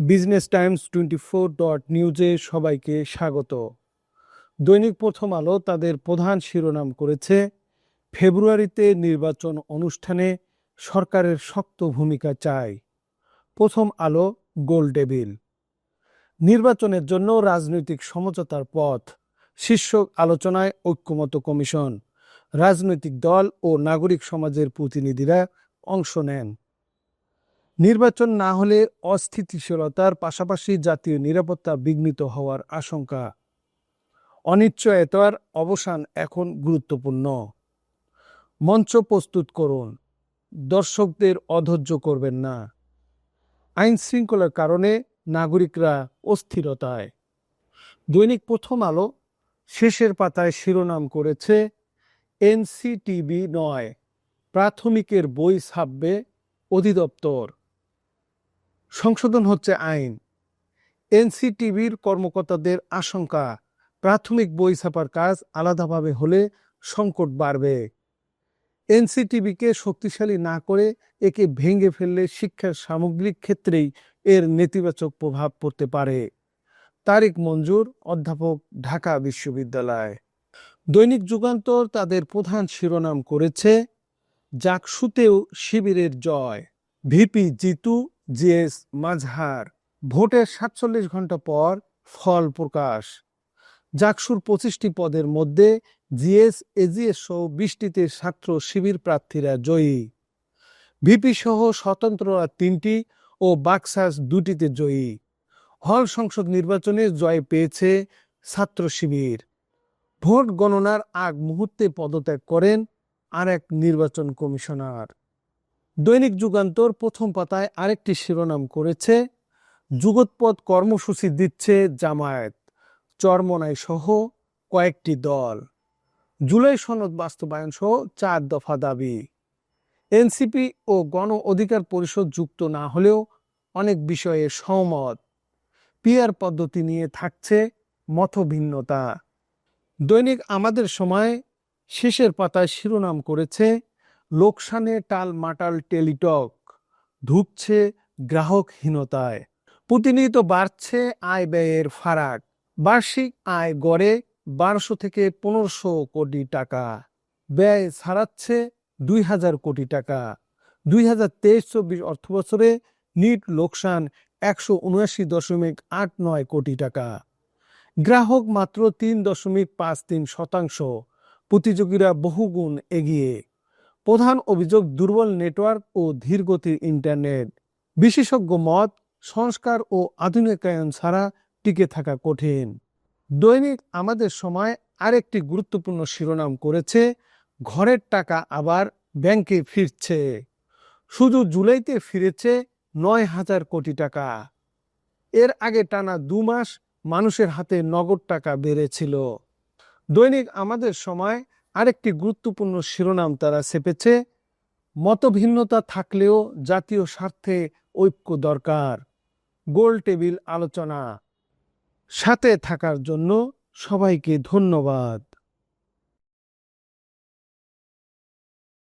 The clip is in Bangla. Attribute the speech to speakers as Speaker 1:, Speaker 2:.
Speaker 1: Business times twenty four dot নিউজে সবাইকে স্বাগত। দৈনিক প্রথম আলো তাদের প্রধান শিরোনাম করেছে, ফেব্রুয়ারিতে নির্বাচন অনুষ্ঠানে সরকারের শক্ত ভূমিকা চাই। প্রথম আলো, গোল টেবিল। নির্বাচনের জন্য রাজনৈতিক সমঝোতার পথ, শীর্ষক আলোচনায় ঐক্যমত কমিশন। রাজনৈতিক দল ও নাগরিক সমাজের প্রতিনিধিরা অংশ নেন। নির্বাচন না হলে অস্থিতিশীলতার পাশাপাশি জাতীয় নিরাপত্তা বিঘ্নিত হওয়ার আশঙ্কা। অনিশ্চয়তার অবসান এখন গুরুত্বপূর্ণ। মঞ্চ প্রস্তুত করুন। দর্শকদের অধৈর্য করবেন না। আইন শৃঙ্খলার কারণে নাগরিকরা অস্থিরতায়। দৈনিক প্রথম আলো শেষের পাতায় শিরোনাম করেছে এনসিটিবি নয়, প্রাথমিকের বই ছাপবে অধিদপ্তর। সংশোধন হচ্ছে আইন। এনসিটিভির কর্মকর্তাদের আশঙ্কা, প্রাথমিক বই ছাপার কাজ আলাদাভাবে হলে সংকট বাড়বে। এনসিটিভিকে শক্তিশালী না করে একে ভেঙে ফেললে শিক্ষার সামগ্রিক ক্ষেত্রেই এর নেতিবাচক প্রভাব পড়তে পারে। তারিক মঞ্জুর, অধ্যাপক, ঢাকা বিশ্ববিদ্যালয়। দৈনিক যুগান্তর তাদের প্রধান শিরোনাম করেছে, জাকসুতেও শিবিরের জয়। ভিপি জিতু জিএস মাঝহার ভোটের সাতচল্লিশ ঘণ্টা পর ফল প্রকাশ। জাকসুর পঁচিশটি পদের মধ্যে জিএস, এজিএস সহ বিশটিতে ছাত্র শিবির প্রার্থীরা জয়ী। ভিপি সহ স্বতন্ত্ররা তিনটি ও বাক্সাস দুটিতে জয়ী। হল সংসদ নির্বাচনে জয় পেয়েছে ছাত্র শিবির। ভোট গণনার আগ মুহূর্তে পদত্যাগ করেন আর এক নির্বাচন কমিশনার। দৈনিক যুগান্তর প্রথম পাতায় আরেকটি শিরোনাম করেছে, যুগোৎপদ কর্মসূচি দিচ্ছে জামায়াত, চরমনাই সহ কয়েকটি দল। জুলাই সনদ বাস্তবায়ন সহ চার দফা দাবি। এনসিপি ও গণ অধিকার পরিষদ যুক্ত না হলেও অনেক বিষয়ে সহমত। পিয়ার পদ্ধতি নিয়ে থাকছে মতভিন্নতা। দৈনিক আমাদের সময় শেষের পাতায় শিরোনাম করেছে লোকসানে টাল মাটাল টেলিটক ঢুকছে গ্রাহকহীনতায়। প্রতিনিয়ত বাড়ছে আয় ব্যয়ের ফারাক। বার্ষিক আয় গড়ে বারোশো থেকে পনেরোশো কোটি টাকা। ব্যয় ছাড়াচ্ছে দুই হাজার কোটি টাকা। দুই হাজার তেইশ চব্বিশ অর্থ বছরে নিট লোকসান একশো উনআশি দশমিক আট নয় কোটি টাকা। গ্রাহক মাত্র তিন দশমিক পাঁচ তিন শতাংশ। প্রতিযোগীরা বহুগুণ এগিয়ে। প্রধান অভিযোগ, দুর্বল নেটওয়ার্ক ও ধীরগতির ইন্টারনেট। বিশেষজ্ঞ মত, সংস্কার ও আধুনিকায়ন ছাড়া টিকে থাকা কঠিন। দৈনিক আমাদের সময় আরেকটি গুরুত্বপূর্ণ শিরোনাম করেছে, ঘরের টাকা আবার ব্যাংকে ফিরছে। শুধু জুলাইতে ফিরেছে নয় হাজার কোটি টাকা। এর আগে টানা দু মাস মানুষের হাতে নগদ টাকা বেড়েছিল। দৈনিক আমাদের সময় আরেকটি গুরুত্বপূর্ণ শিরোনাম তারা চেপেছে, মতভিন্নতা থাকলেও জাতীয় স্বার্থে ঐক্য দরকার। গোল টেবিল আলোচনা। সাথে থাকার জন্য সবাইকে ধন্যবাদ।